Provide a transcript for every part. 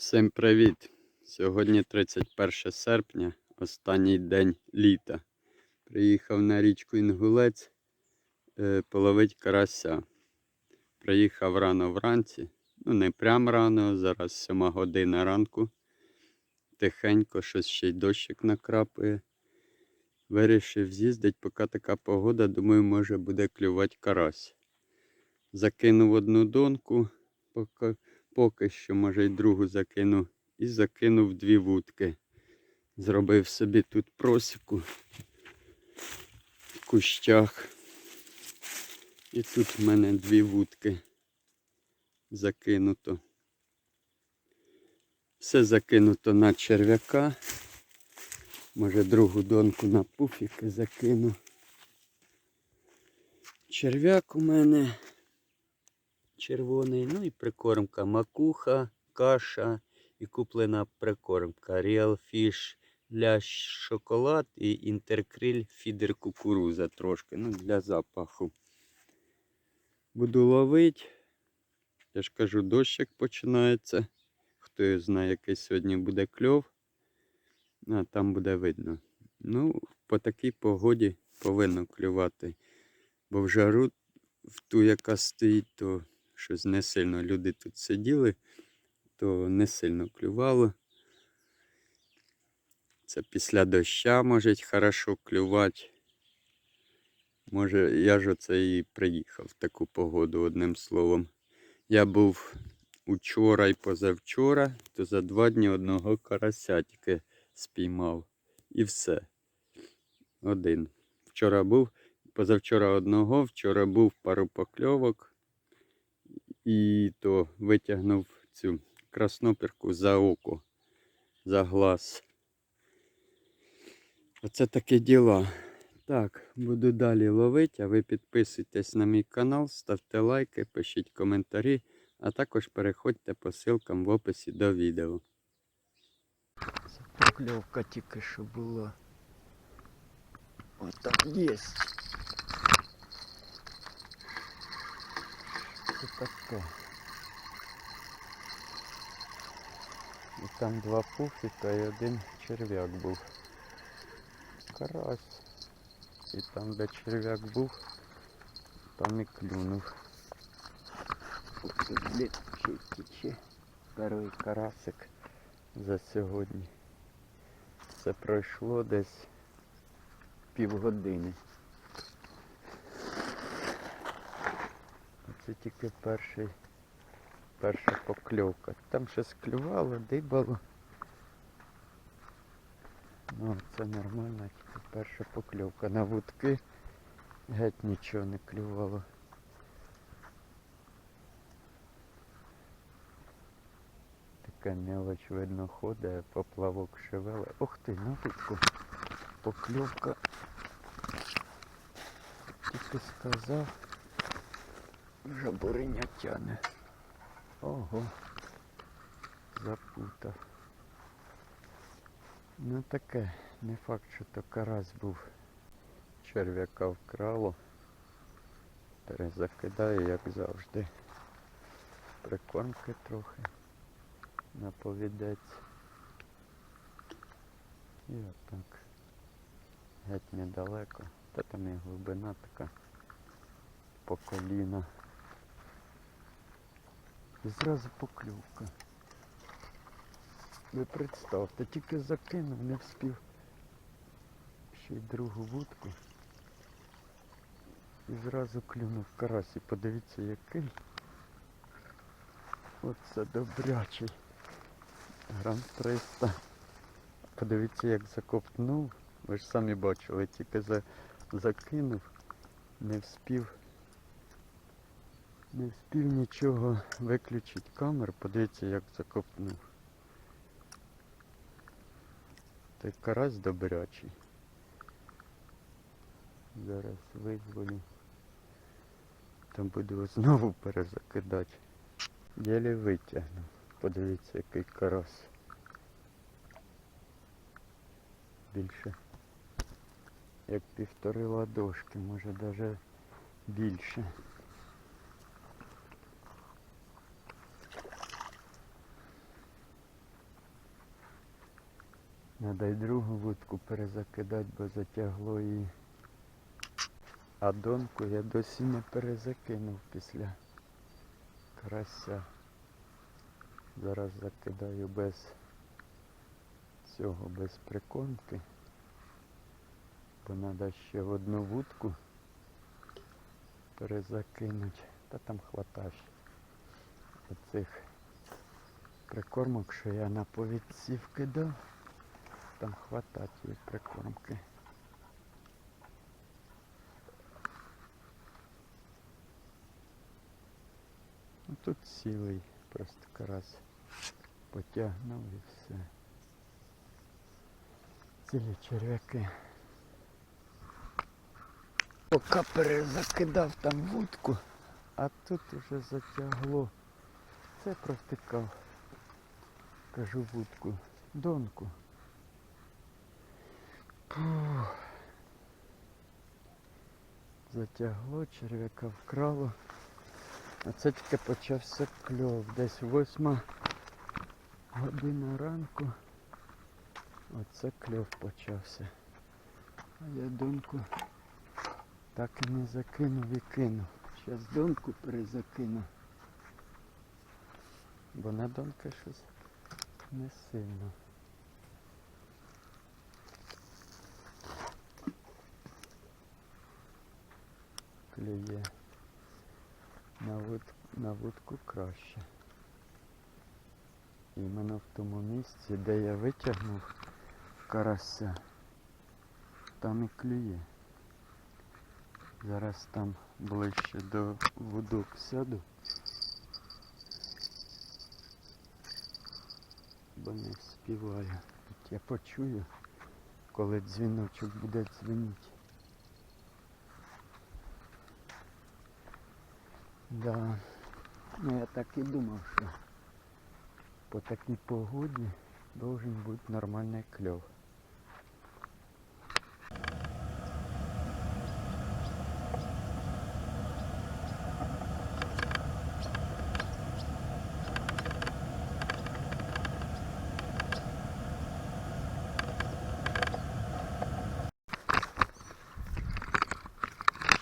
Всім привіт! Сьогодні 31 серпня, останній день літа. Приїхав на річку Інгулець е, половить карася. Приїхав рано вранці, ну не прям рано, зараз 7 година ранку. Тихенько, щось ще й дощик накрапує. Вирішив з'їздити, поки така погода, думаю, може буде клювати карась. Закинув одну донку, поки поки що, може, й другу закину. І закинув дві вудки. Зробив собі тут просіку в кущах. І тут в мене дві вудки закинуто. Все закинуто на черв'яка. Може другу донку на пуфіки закину. Черв'як у мене червоний, ну і прикормка макуха, каша і куплена прикормка Real Fish для шоколад і інтеркриль фідер кукуруза трошки, ну для запаху. Буду ловити. Я ж кажу, дощик починається. Хто його знає, який сьогодні буде кльов. А там буде видно. Ну, по такій погоді повинно клювати. Бо в жару, в ту, яка стоїть, то щось не сильно люди тут сиділи, то не сильно клювало. Це після доща може хорошо клювати. Може, я ж оце і приїхав в таку погоду, одним словом. Я був учора і позавчора, то за два дні одного карася тільки спіймав. І все. Один. Вчора був, позавчора одного, вчора був пару покльовок. І то витягнув цю краснопірку за око, за глаз. Оце такі діла. Так, буду далі ловити, а ви підписуйтесь на мій канал, ставте лайки, пишіть коментарі, а також переходьте по ссылкам в описі до відео. Це покльовка тільки що була. Отак є. Це таке. І там два пуфіка і один черв'як був. Карась. І там, де черв'як був, там і клюнув. Тече. Перший карасик за сьогодні. Це пройшло десь півгодини. Це тільки перший, перша покльовка. Там щось клювало, дибало. Ну, це нормально, тільки перша покльовка. На вудки геть нічого не клювало. Така мелоч видно ходить, поплавок шевеле. Ух ти, на вудку. Покльовка. Тільки сказав. Вже буриня тяне. Ого. Запутав. Ну таке, не факт, що то карась був. Черв'яка вкрало. Перезакидаю, як завжди. Прикормки трохи. На повідець. І отак. Геть недалеко. Та там і глибина така по коліна. І зразу поклювка. Ви представте, тільки закинув, не встиг ще й другу вудку. І зразу клюнув карась. І подивіться який. Оце добрячий. Грам 300. Подивіться як закопнув. Ви ж самі бачили, тільки за... закинув, не вспів. Не вспів нічого виключити камеру, подивіться як закопнув. Той карась добрячий. Зараз визволю. Там буду знову перезакидати. Єлі витягну. Подивіться, який карась. Більше. Як півтори ладошки, може навіть більше. Надо й другу вудку перезакидати, бо затягло її. А донку я досі не перезакинув після карася. Зараз закидаю без цього, без прикормки. Бо треба ще одну вудку перезакинуть. Та там хватає оцих прикормок, що я на повідці вкидав. Там хватать її прикормки. Ну тут цілий просто карась потягнув і все. Цілі черв'яки. Поки перезакидав там вудку, а тут уже затягло. Це провтикав. Кажу вудку. Донку. Фух. Затягло, черв'яка вкрало. А це тільки почався кльов. Десь восьма година ранку. Оце кльов почався. А я донку так і не закинув і кинув. Зараз донку перезакину. Бо на донка щось не сильно. Клює. На, вуд, на вудку краще. Іменно в тому місці, де я витягнув карася, там і клює. Зараз там ближче до вудок сяду. Бо не співаю. Тут я почую, коли дзвіночок буде дзвонити. Да. Ну я так і думав, що по такій погоді должен бути нормальний кльов.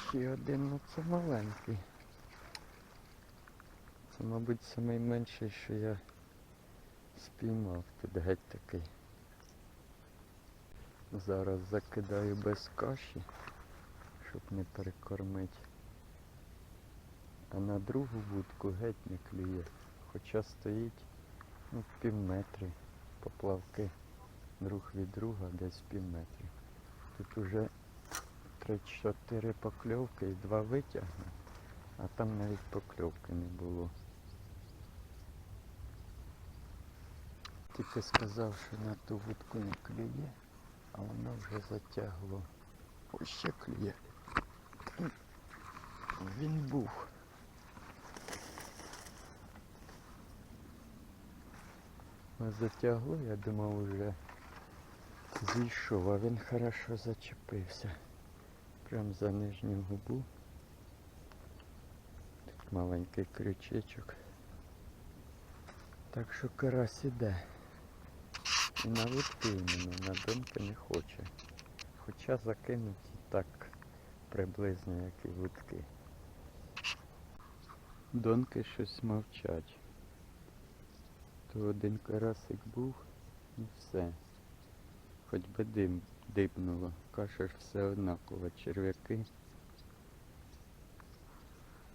Ще один, ну це маленький. Це, мабуть, найменший, що я спіймав. Тут геть такий. Зараз закидаю без каші, щоб не перекормити. А на другу вудку геть не клює. Хоча стоїть ну, пів метри поплавки друг від друга десь пів метрі. Тут уже 3-4 покльовки і два витягну, а там навіть покльовки не було. Тільки сказав, що на ту вудку не клює, а воно вже затягло. Ось ще клює. Він був. Затягло, я думав уже зійшов, а він хорошо зачепився. Прям за нижню губу. Тут маленький крючечок. Так що карась іде. І на вудки іменно, на донки не хоче. Хоча закинуть і так приблизно, як і вудки. Донки щось мовчать. То один карасик був і все. Хоч би дим дибнуло. Каша ж все однаково. Черв'яки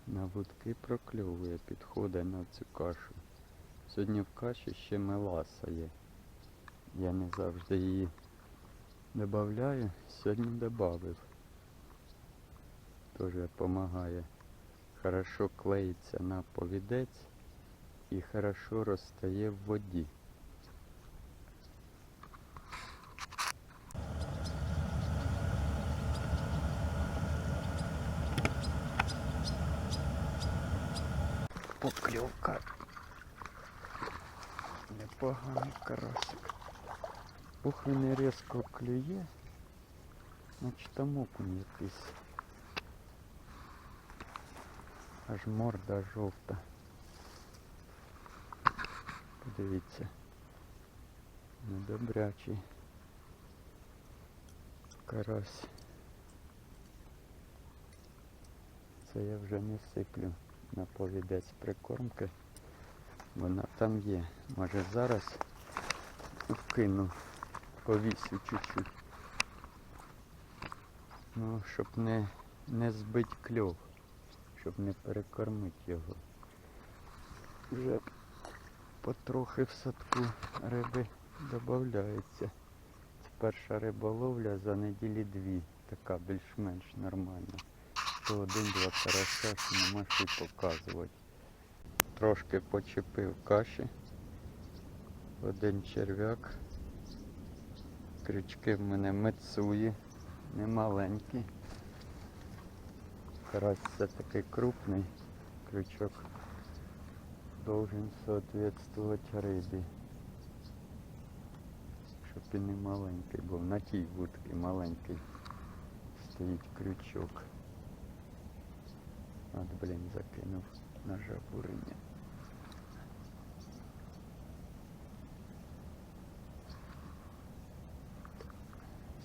на вудки прокльовує, підходить на цю кашу. Сьогодні в каші ще меласа є. Я не завжди її додаю, сьогодні додав. Теж допомагає. Хорошо клеїться на повідець і хорошо розстає в воді. Покльовка. Непоганий карасик. Ух, він різко клює. Значить там окунь якийсь. Аж морда жовта. Подивіться. Недобрячий. карась. Це я вже не сиплю на повідець прикормки. Вона там є. Може зараз вкину, повісю чуть-чуть. Ну, щоб не, не збить кльов, щоб не перекормити його. Вже потрохи в садку риби додається. Це перша риболовля за неділі дві. Така більш-менш нормальна. То один-два карася, нема що показувати. Трошки почепив каші. Один черв'як. Крючки в мене мецуї, не маленькі. Карась все такий крупний. Крючок должен соответствовать рибі. Щоб і не маленький був. На тій вудці маленький стоїть крючок. От, блін, закинув на жабурення.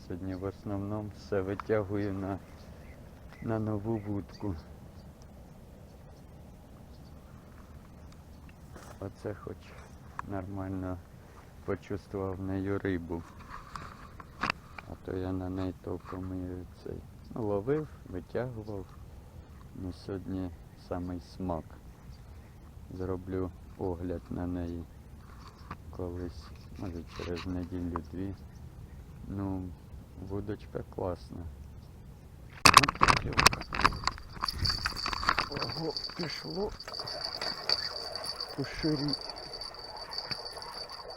Сьогодні в основному все витягую на, на нову вудку. Оце хоч нормально почувствував нею рибу. А то я на неї толком цей. Ну, ловив, витягував. Ну сьогодні самий смак. Зроблю огляд на неї колись, може через неділю-дві. Ну, вудочка класна. Ого, пішло по ширі.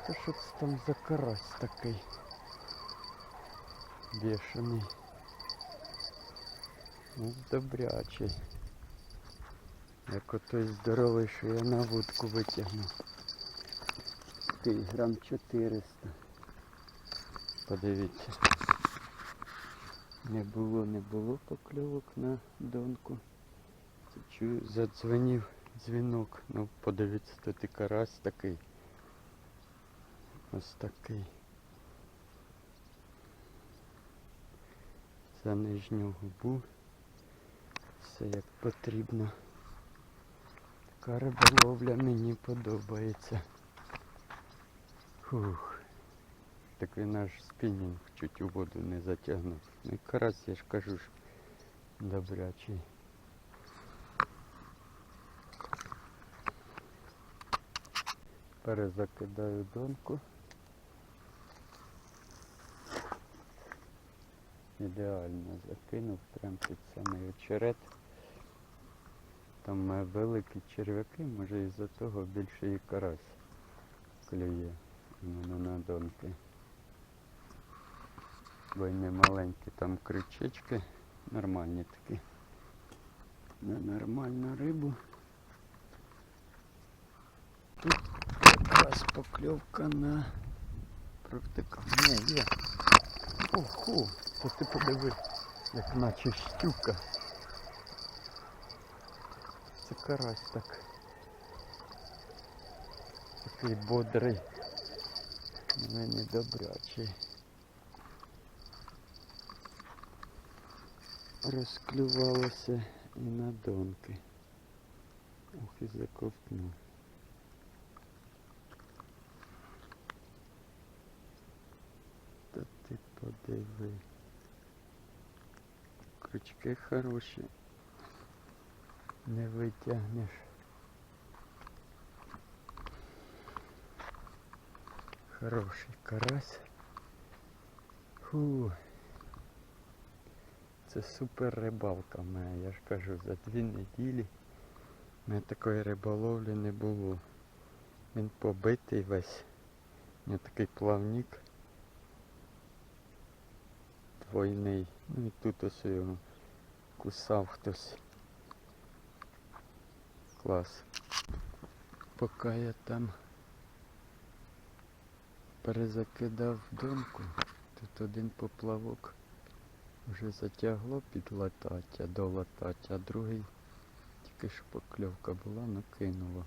Та що це там за карась такий бешений. Ну, добрячий. Як отой здоровий, що я на вудку витягнув. Такий грам 400. Подивіться. Не було, не було покльовок на донку. Чую, задзвонив дзвінок. Ну, подивіться, тут і карась такий. Ось такий. За нижню губу. Все як потрібно. Така риболовля мені подобається. Фух. Так він аж спінінг чуть у воду не затягнув. Ну і я ж кажу ж, добрячий. Перезакидаю донку. Ідеально закинув прям під самий очерет. Там великі черв'яки, може із-за того більше і карась клює іменно на донки. Й маленькі там крючечки, нормальні такі. На нормальну рибу. Тут якраз покльовка на провтика. Не, є. Оху, то ти подиви, як наче щука. Це карась так. Такий бодрий. Мені добрячий. Розклювалося і на донки. Ох, і заковтнув. Та ти подиви. Крючки хороші. Не витягнеш. Хороший карась. Фу. Це супер рибалка моя, я ж кажу, за дві неділі в мене такої риболовлі не було. Він побитий весь. У нього такий плавник. Двойний. Ну і тут ось його кусав хтось. Клас. Поки я там перезакидав домку, тут один поплавок вже затягло під латаття, до латаття, а другий тільки що покльовка була, накинуло.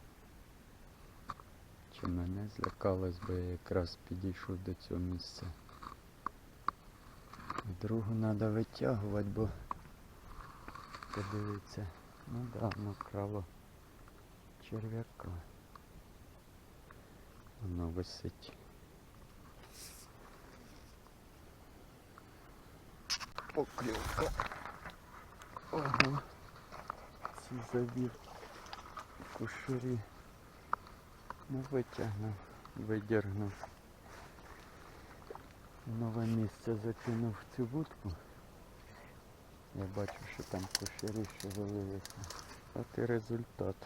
Чи мене злякалось, бо я якраз підійшов до цього місця. Другу треба витягувати, бо подивіться. Ну да, накрало черв'яка. Воно висить. Поклювка. Ого. Ці завів кушурі. Ну витягнув, видергнув. Нове місце закинув цю вудку. Я бачу, що там кушарі шевелилися. От і результат.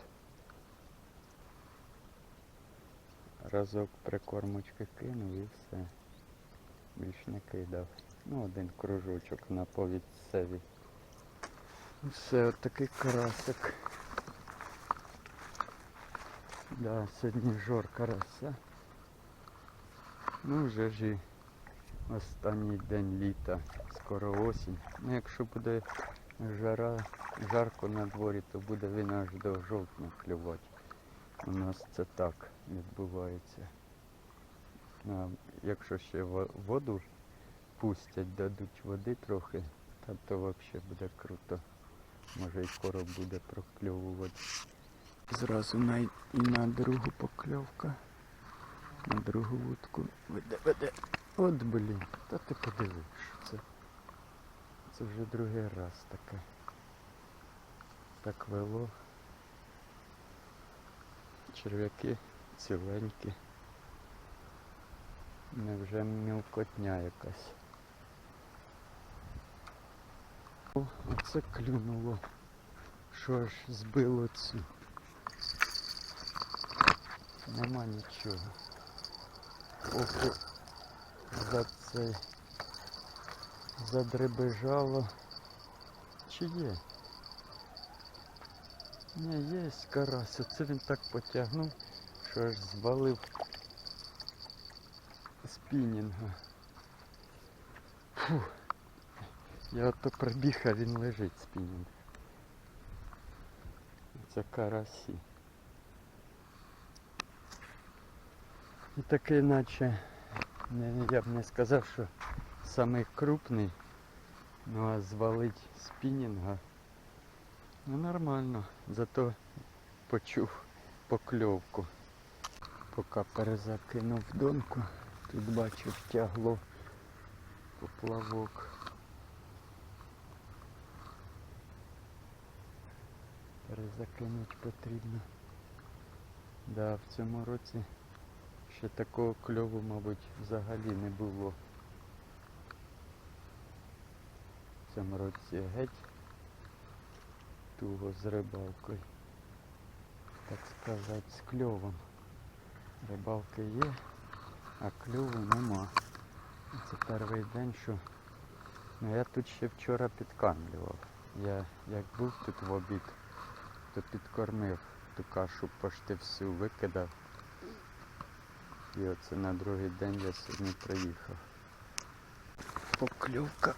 Разок прикормочки кинув і все. Більш не кидав. Ну, один кружочок на повідцеві. Все, от такий карасик. Да, сьогодні жор карася. Ну вже ж і останній день літа, скоро осінь. Ну якщо буде жара, жарко на дворі, то буде він аж до жовтня клювати. У нас це так відбувається. А якщо ще воду пустять, дадуть води трохи, та то взагалі буде круто. Може і короб буде прокльовувати. Зразу на, і на другу покльовка. На другу вудку веде, веде. От блін, та ти подивиш, що це. Це вже другий раз таке. Так вело. Черв'яки ціленькі. Невже мілкотня якась. О, оце клюнуло. Що ж збило цю? Нема нічого. Око за цей задребежало. Чи є? Ні, є карась. Оце він так потягнув, що аж звалив спінінга. Фу. Я ото пробіг, а він лежить спінінг. Це карасі. І такий наче, я б не сказав, що самий крупний, ну а звалить спінінга. Ну нормально, зато почув покльовку. Поки перезакинув донку, тут бачу втягло поплавок. Перезакинути потрібно. Да, в цьому році ще такого кльову, мабуть, взагалі не було. В цьому році геть туго з рибалкою. Так сказати, з кльовом. Рибалки є, а кльову нема. Це перший день, що ну, я тут ще вчора підкамлював. Я як був тут в обід, то підкормив ту кашу пошти всю викидав. І оце на другий день я сьогодні приїхав. Поклювка.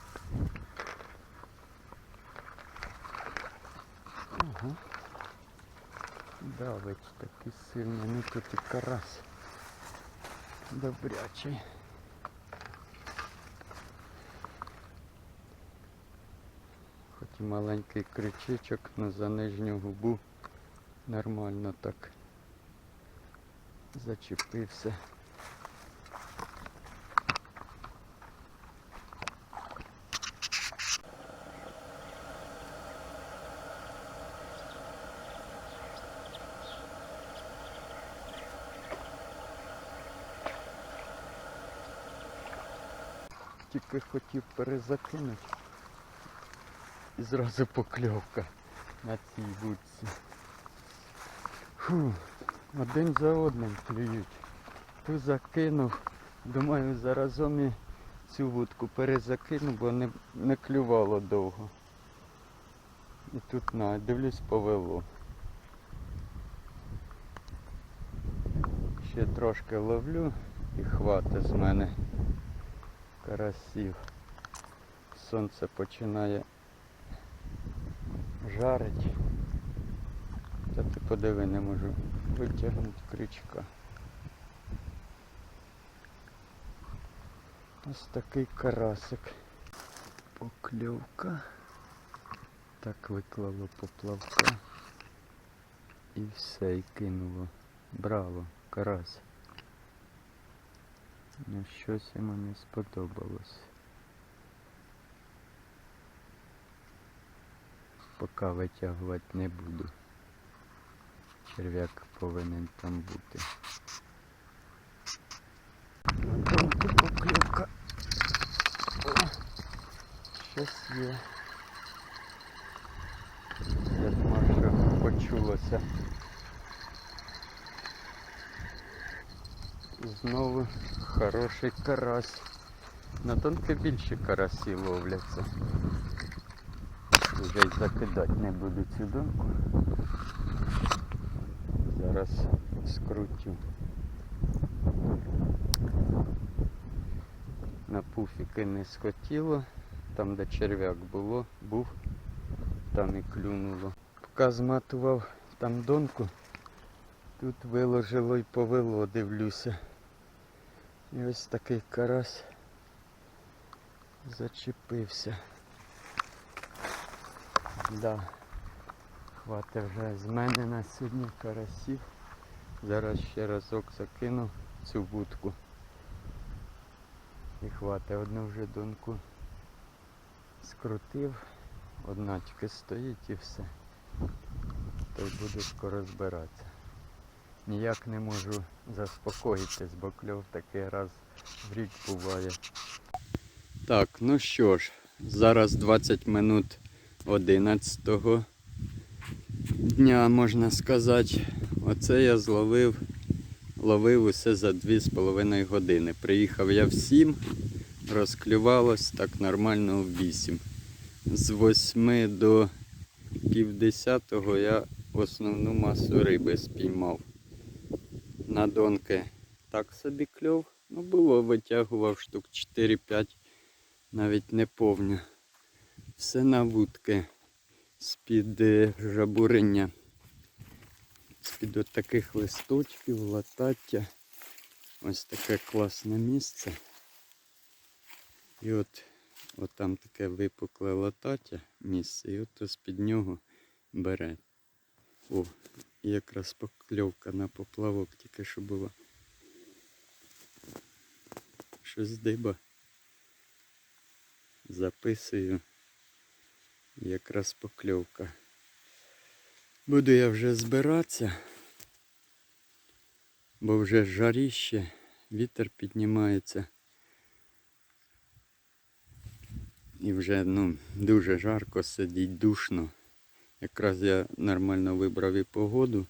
Ага. Давить такий сильний, ну тут і карась. Добрячий. І маленький крючечок, але за нижню губу нормально так зачепився. Тільки хотів перезакинути. І зразу покльовка на цій вудці. Фу, один за одним клюють. Ту закинув. Думаю, заразом і цю вудку перезакину, бо не, не клювало довго. І тут на, дивлюсь, повело. Ще трошки ловлю і хватить з мене карасів. Сонце починає жарить. Та ти подиви, не можу витягнути крючка. Ось такий карасик. Покльовка. Так виклало поплавка. І все, і кинуло. Браво, карась. Ну щось йому не сподобалось. Поки витягувати не буду. Черв'як повинен там бути. Покльовка. Щось є. Я думав, що почулося. Знову хороший карась. На тонке більше карасі ловляться. Вже закидати не буду цю донку. Зараз скрутю. На пуфіки не схотіло. Там, де черв'як було, був, там і клюнуло. Поки зматував там донку, тут виложило і повело, дивлюся. І ось такий карась зачепився. Да. Хватить вже з мене на сьогодні карасів. Зараз ще разок закину цю вудку. І хватить одну вже донку скрутив, одна тільки стоїть і все. То буду скоро збиратися. Ніяк не можу заспокоїтись, бо кльов такий раз в рік буває. Так, ну що ж, зараз 20 минут 11 дня, можна сказати. Оце я зловив, ловив усе за 2,5 години. Приїхав я в 7, розклювалось так нормально в 8. З 8 до пів 10 я основну масу риби спіймав. На донки так собі кльов. Ну було, витягував штук 4-5, навіть не повню. Все на вудки з-під е, жабурення. З-під от таких листочків, латаття. Ось таке класне місце. І от, от там таке випукле латаття місце, і от з-під нього бере. О, якраз покльовка на поплавок тільки що була. Щось диба. Записую. Якраз покльовка. Буду я вже збиратися, бо вже жаріще, вітер піднімається. І вже ну, дуже жарко сидіть, душно. Якраз я нормально вибрав і погоду.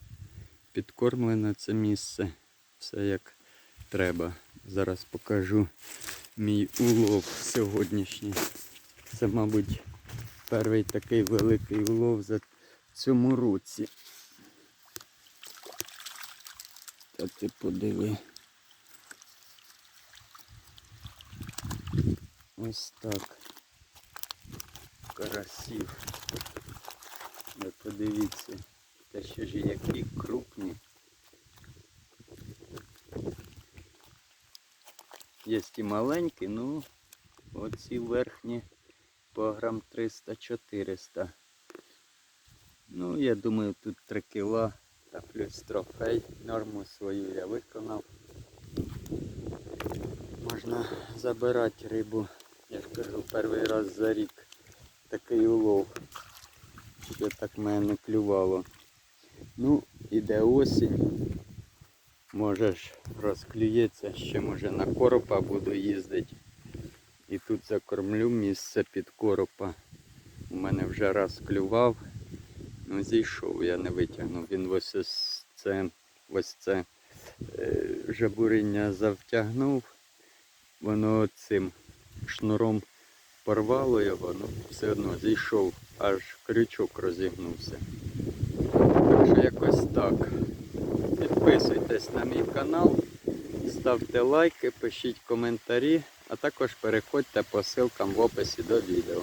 Підкормлене це місце. Все як треба. Зараз покажу мій улов сьогоднішній. Це, мабуть, перший такий великий улов за цьому році. Та ти подиви. Ось так. Карасів. Ви подивіться, те що ж які крупні. Є і маленькі, ну оці верхні по грам 300-400. Ну, я думаю, тут 3 кіла та плюс трофей. Норму свою я виконав. Можна забирати рибу, я ж кажу, перший раз за рік такий улов. Ще так мене не клювало. Ну, іде осінь. Може ж розклюється, ще може на коропа буду їздити. І тут закормлю місце під коропа. У мене вже раз клював. Ну, зійшов, я не витягнув. Він ось це, ось це е, жабуріння завтягнув. Воно цим шнуром порвало його, ну все одно зійшов, аж крючок розігнувся. Так що якось так. Підписуйтесь на мій канал, ставте лайки, пишіть коментарі, а також переходьте по ссылкам в описі до відео.